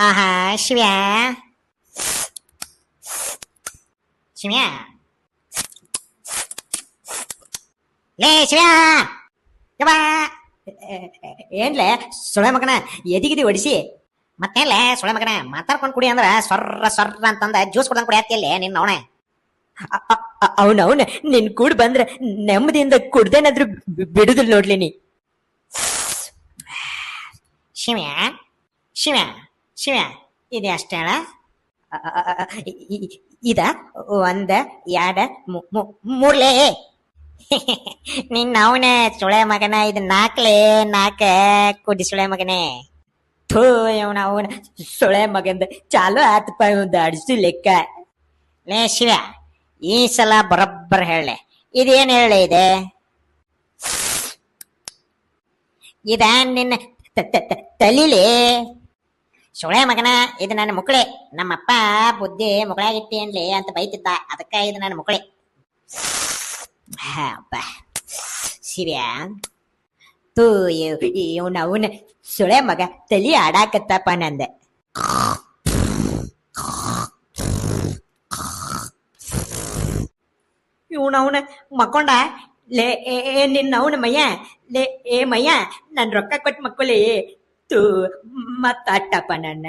ಆಹಾ ಶಿವ್ಯ ಶಿಮಿಯಾ ಲೇ ಶಿಮಿಯಾ ಯವ್ವ ಏನ್ಲೆ ಸುಳೆ ಮಗನ ಎದಿಗಿದಿ ಹೊಡಿಸಿ ಮತ್ತೇನ್ಲೆ ಸುಳೆ ಮಗನ ಮಾತಾಡ್ಕೊಂಡು ಕುಡಿ ಅಂದ್ರ ಸೊರ್ರ ಸೊರ್ರ ಅಂತಂದ ಜ್ಯೂಸ್ ಕುಡ್ದಂಗ್ ಕುಡಿಯತ್ತಿಲ್ಲೇ ನಿನ್ನ ಅವಣೆ ಅವನ ಅವನ ನಿನ್ ಕೂಡ್ ಬಂದ್ರೆ ನೆಮ್ಮದಿಯಿಂದ ಕುಡ್ದೇನಾದ್ರೂ ಬಿಡುದಿಲ್ಲ ನೋಡ್ಲಿ ನೀ. ಶಿವ್ಯಾ ಶಿವ್ಯ ಶಿವ್ಯ ಇದೆ ಅಷ್ಟೇಳ ಇದ ಒಂದ, ಎರಡ ಮೂರ್ಲೇ. ನಿನ್ನ ಅವನೇ ಸುಳೆ ಮಗನ, ಇದು ನಾಕ್ಲೇ, ನಾಕ ಕುಡಿ ಸುಳೆ ಮಗನೇ. ಥೋ ಅವನ ಅವನ ಸೊಳೆ ಮಗಂದ ಚಾಲು ಆತಪ್ಪ ಒಂದು ಅಡಿಸಿ ಲೆಕ್ಕ. ಲೇ ಶಿವ, ಈ ಸಲ ಬರೋಬ್ಬರ್ ಹೇಳೆ ಇದೇನು ಹೇಳಿ ಇದೆ? ಇದ ನಿನ್ನ ತಲಿಲಿ. ಸುಳೆ ಮಗನ, ಇದು ನನ್ನ ಮುಕ್ಳೆ. ನಮ್ಮಪ್ಪ ಬುದ್ಧಿ ಮುಕ್ಕಳಾಗಿಟ್ಟಿ ಅನ್ಲಿ ಅಂತ ಬೈತಿದ್ದ. ಅದಕ್ಕ ಇದು ನನ್ನ ಅಬ್ಬ. ಶಿವ್ಯಾ ಥೂ ಇವನ ಅವನ ಸೊಳೆ ಮಗ ತಲಿ ಆಡಾಕತ್ತಪ್ಪ ನಂದೆ. ಇವನ ಅವನ ಮಕ್ಕೊಂಡ? ಲೇ, ಏ ನಿನ್ನ ಅವನ ಮಯ್ಯ? ಲೇ, ಏ, ಮಯ್ಯ, ನನ್ ರೊಕ್ಕ ಕೊಟ್ಟು ಮಕ್ಕಳಿ ತೂ ಮತ್ತಾಟಪ್ಪ ನನ್ನ